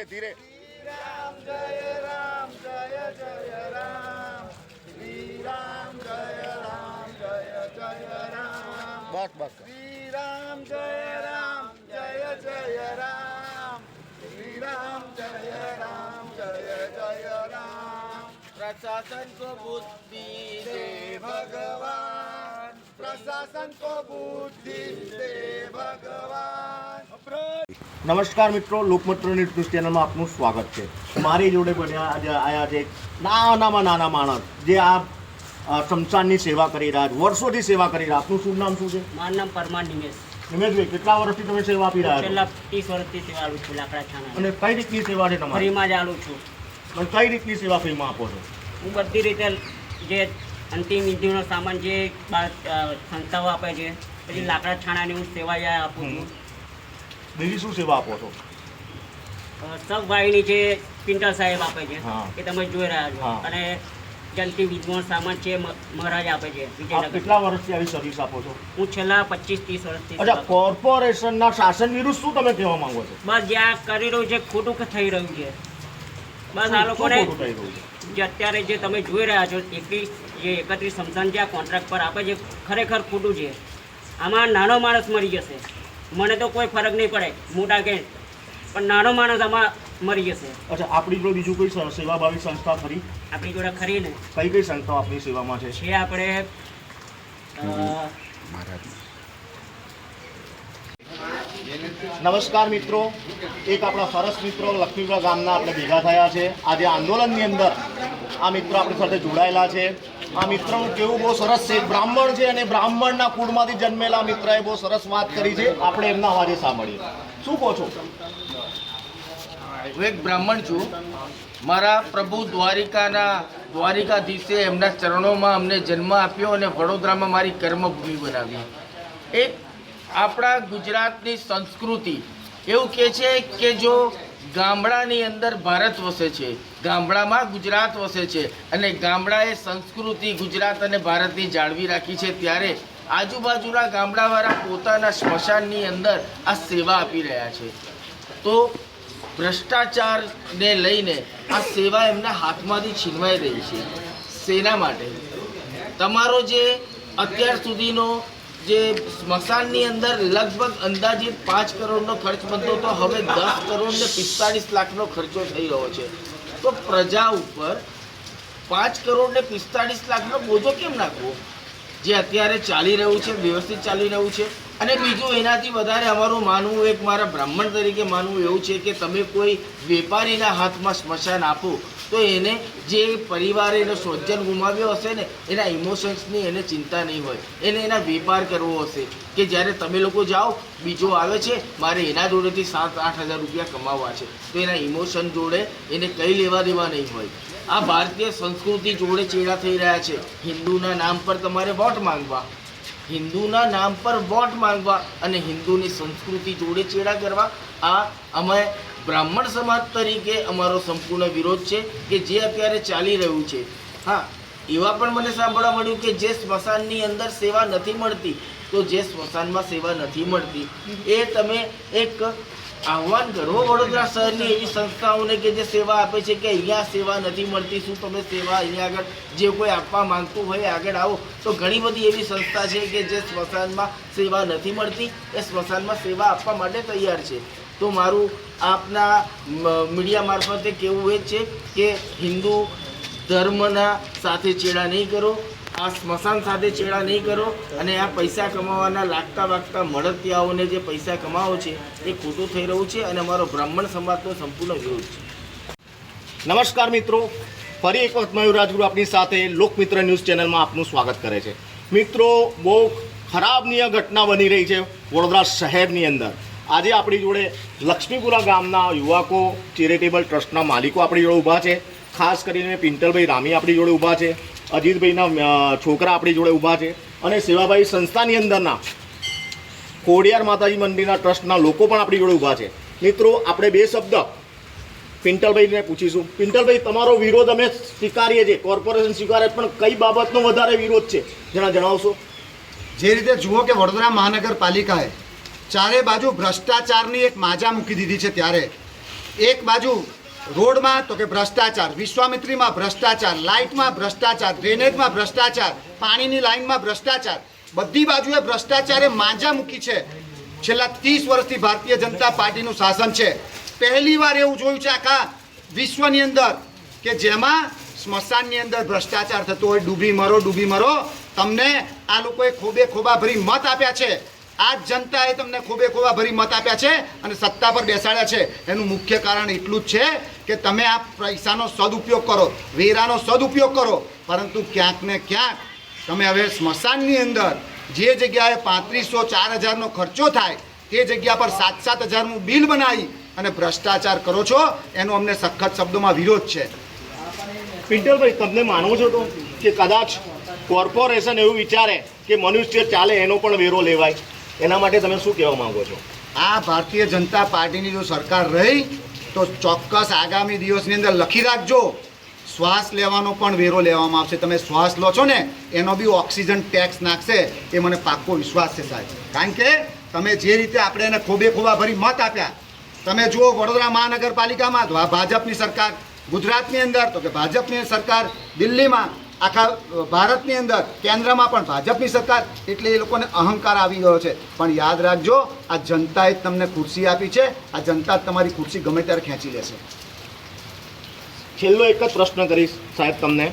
ધીરે ધીરે રામ જય રામ જય જય રામ શ્રી રામ જય રામ જય જય રામ બસ બસ શ્રી રામ જય રામ જય જય રામ શ્રી રામ જય રામ જય જય રામ प्रशासन को बुद्धि दे भगवान प्रशासन को बुद्धि दे भगवान નમસ્કાર મિત્રો લોકમત્ર ન્યૂઝ ચેનલમાં આપનું સ્વાગત છે. મારી જોડે બન્યા આજે આયા છે નાનામાં નાના માણસ જે આ શમશાનની સેવા કરી રહ્યા છે વર્ષોથી સેવા કરી રહ્યા આપનું શું નામ શું છે? મારું નામ પરમાર નિમેશ. નિમેશભાઈ કેટલા વર્ષથી તમે સેવા આપી રહ્યા છો? છેલ્લા ત્રીસ વર્ષથી સેવા આલું છું લાકડા છાણા અને કઈ રીતની સેવા છે તમારી? ફ્રીમાં જ આલું છું. પણ કઈ રીતની સેવા ફ્રીમાં આપો છો? હું બધી રીતે જે અંતિમ વિધિનો સામાન જે સંસ્થાઓ આપે છે પછી લાકડા છાણાની હું સેવા આપું છું બીજી શું સેવા આપો છો? અ, સબ વાહિની જે પિન્ટર સાહેબ આપે છે એ તમે જોઈ રહ્યા છો. અને જે વિદ્વાન સામાન છે મહારાજ આપે છે વિજયનગર કેટલા વર્ષથી આવી સર્વિસ આપો છો? હું છેલ્લા પચીસ ત્રીસ વર્ષથી અચ્છા કોર્પોરેશનના શાસન વિરુદ્ધ શું તમે કહેવા માંગો છો? બસ જે આ કરી રહ્યું છે ખોટું કે થઈ રહ્યું છે. બસ આ લોકોને જે અત્યારે જે તમે જોઈ રહ્યા છો એકવીસ જે એકત્રીસ સમજાન જે આ કોન્ટ્રાક્ટ પર આપે છે ખરેખર ખોટું છે. આમાં નાનો માણસ મરી જશે. મને તો કોઈ ફરક નહીં પડે મોટા કે પણ નાનો માણસ આમાં મરી જશે. અચ્છા આપણી જોડે બીજું કોઈ સેવાભાવી સંસ્થા ખરી? આપણી જોડે ખરી ને. કઈ કઈ સંસ્થાઓ આપણી સેવામાં છે? છે આપણે નમસ્કાર મિત્રો. એક આપણા સરસ મિત્રો લક્ષ્મીપુરા ગામના આપણે ભેગા થયા છે. આજે આંદોલનની અંદર આ મિત્રો આપણી સાથે જોડાયેલા છે. આ મિત્રનું કેવું બહુ સરસ છે. બ્રાહ્મણ છે અને બ્રાહ્મણના કુળમાંથી જન્મેલા મિત્રએ બહુ સરસ વાત કરી છે. આપણે એમના અવાજે સાંભળીએ. શું કહો છો? હું એક બ્રાહ્મણ છું. મારા પ્રભુ દ્વારિકાના દ્વારિકાધીશે એમના ચરણોમાં અમને જન્મ આપ્યો અને વડોદરામાં મારી કર્મભૂમિ બનાવી. એક આપણા ગુજરાતની સંસ્કૃતિ એવું કહે છે કે જો ગામડાની અંદર ભારત વસે છે. ગામડામાં ગુજરાત વસે છે. અને ગામડાએ સંસ્કૃતિ, ગુજરાત અને ભારતની જાળવી રાખી છે. ત્યારે આજુબાજુના ગામડાવાળા પોતાના સ્મશાનની અંદર આ સેવા આપી રહ્યા છે. તો ભ્રષ્ટાચારને લઈને આ સેવા એમના હાથમાંથી છીનવાઈ રહી છે. શેના માટે. તમારો જે અત્યાર સુધીનો જે સ્મશાનની અંદર લગભગ અંદાજિત પાંચ કરોડનો ખર્ચ બનતો તો હવે દસ કરોડ ને પિસ્તાળીસ લાખનો ખર્ચો થઈ રહ્યો છે. તો પ્રજા ઉપર પાંચ કરોડ ને પિસ્તાળીસ લાખનો બોજો કેમ નાખવો? જે અત્યારે ચાલી રહ્યું છે, વ્યવસ્થિત ચાલી રહ્યું છે. અને બીજું એનાથી વધારે અમારું માનવું, એક મારા બ્રાહ્મણ તરીકે માનવું એવું છે કે તમે કોઈ વેપારીના હાથમાં સ્મશાન આપો તો એને જે પરિવારે એનો સ્વજન ગુમાવ્યો હશે ને, એના ઇમોશન્સની એને ચિંતા નહીં હોય. એને એના વેપાર કરવો હશે કે જ્યારે તમે લોકો જાઓ, બીજો આવે છે, મારે એના જોડેથી સાત, આઠ હજાર રૂપિયા કમાવવા છે. તો એના ઇમોશન જોડે એને કંઈ લેવા દેવા નહીં હોય. આ ભારતીય સંસ્કૃતિ જોડે ચેડા થઈ રહ્યા છે. હિન્દુના નામ પર તમારે વોટ માંગવા. હિન્દુના નામ પર વોટ માંગવા અને હિન્દુની સંસ્કૃતિ જોડે ચેડા કરવા. આ અમે બ્રાહ્મણ સમાજ તરીકે અમારો સંપૂર્ણ વિરોધ છે કે જે અત્યારે ચાલી રહ્યું છે. હા, એવા પણ મને સાંભળવા મળ્યું કે જે સ્મશાનની અંદર સેવા નથી મળતી, તો જે સ્મશાનમાં સેવા નથી મળતી. એ તમે એક આહવાન કરો વડોદરા શહેરની એવી સંસ્થાઓને કે જે સેવા આપે છે કે અહીંયા સેવા નથી મળતી, શું તમે સેવા અહીંયા આગળ જે કોઈ આપવા માંગતું હોય આગળ આવો. તો ઘણી બધી એવી સંસ્થા છે કે જે સ્મશાનમાં સેવા નથી મળતી, એ સ્મશાનમાં સેવા આપવા માટે તૈયાર છે. તો મારું આપના મીડિયા મારફતે કહેવું એ છે કે હિન્દુ ધર્મના સાથે ચેડા નહીં કરો, આ સ્મશાન સાથે ચેડા નહીં કરો અને આ પૈસા કમાવાના લાગતા વાગતા મળતિયાઓને જે પૈસા કમાવો છે એ ખોટું થઈ રહ્યું છે અને અમારો બ્રાહ્મણ સમાજનો સંપૂર્ણ વિરોધ છે. નમસ્કાર મિત્રો, ફરી એક વખત મયુર રાજગુરુ આપની સાથે લોકમિત્ર ન્યૂઝ ચેનલમાં આપનું સ્વાગત કરે છે. મિત્રો, બહુ ખરાબનીય ઘટના બની રહી છે વડોદરા શહેરની અંદર. આજે આપણી જોડે લક્ષ્મીપુરા ગામના યુવકો ચેરિટેબલ ટ્રસ્ટના માલિકો આપણી જોડે ઊભા છે. ખાસ કરીને પિન્ટલભાઈ રામી આપણી જોડે ઊભા છે. અજીતભાઈના છોકરા આપણી જોડે ઊભા છે. અને સેવાભાઈ સંસ્થાની અંદરના ખોડિયાર માતાજી મંદિરના ટ્રસ્ટના લોકો પણ આપણી જોડે ઊભા છે. મિત્રો, આપણે બે શબ્દ પિન્ટલભાઈને પૂછીશું. પિન્ટલભાઈ તમારો વિરોધ અમે સ્વીકારીએ છીએ. કોર્પોરેશન સ્વીકારે પણ કઈ બાબતનો વધારે વિરોધ છે? જણા જણાવશો. જે રીતે જુઓ કે વડોદરા મહાનગરપાલિકાએ ચારે બાજુ ભ્રષ્ટાચારની એક માજા મૂકી દીધી છે ત્યારે. એક બાજુ રોડમાં, તો કે ભ્રષ્ટાચાર, વિશ્વામિત્રીમાં ભ્રષ્ટાચાર, લાઇટમાં ભ્રષ્ટાચાર, ડ્રેનેજમાં ભ્રષ્ટાચાર, પાણીની લાઇનમાં ભ્રષ્ટાચાર, બધી બાજુએ ભ્રષ્ટાચારે માંજા મૂકી છે. છેલ્લા ત્રીસ વર્ષથી ભારતીય જનતા પાર્ટીનું શાસન છે. પહેલી વાર એવું જોયું છે આખા વિશ્વની અંદર કે જેમાં સ્મશાનની અંદર ભ્રષ્ટાચાર થતો હોય, ડૂબી મરો ડૂબી મરો, તમને આ લોકોએ ખોબે ખોબા ભરી મત આપ્યા છે. આ જનતાએ તમને ખૂબે ખૂબા ભરી મત આપ્યા છે અને સત્તા પર બેસાડ્યા છે. એનું મુખ્ય કારણ એટલું જ છે કે તમે આ પૈસાનો સદુપયોગ કરો, વેરાનો સદુપયોગ કરો, પરંતુ ક્યાંક ને ક્યાંક તમે હવે સ્મશાનની અંદર જે જગ્યાએ પાંત્રીસો ચાર હજારનો ખર્ચો થાય, તે જગ્યા પર સાત સાત હજારનું બિલ બનાવી અને ભ્રષ્ટાચાર કરો છો, એનો અમને સખત શબ્દોમાં વિરોધ છે. પિન્ટલભાઈ તમને માનવો છો તો કે કદાચ કોર્પોરેશન એવું વિચારે કે મનુષ્ય ચાલે એનો પણ વેરો લેવાય? એના માટે તમે શું કહેવા માંગો છો? આ ભારતીય જનતા પાર્ટીની જો સરકાર રહી, તો ચોક્કસ આગામી દિવસની અંદર લખી રાખજો. શ્વાસ લેવાનો પણ વેરો લેવામાં આવશે. તમે શ્વાસ લો છો ને, એનો બી ઓક્સિજન ટેક્સ નાખશે. એ મને પાક્કો વિશ્વાસ છે સાહેબ. કારણ કે તમે જે રીતે આપણે એને ખોબે ખોબા ભરી મત આપ્યા, તમે જુઓ વડોદરા મહાનગરપાલિકામાં ભાજપની સરકાર, ગુજરાતની અંદર, તો કે ભાજપની સરકાર દિલ્હીમાં આખા ભારતની અંદર કેન્દ્રમાં પણ ભાજપની સરકાર એટલે એ લોકોને અહંકાર આવી ગયો છે. પણ યાદ રાખજો, આ જનતાએ તમને ખુરશી આપી છે, આ જનતા તમારી ખુરશી ગમે ત્યારે ખેંચી લેશે. છેલ્લો એક જ પ્રશ્ન કરીશ સાહેબ તમને.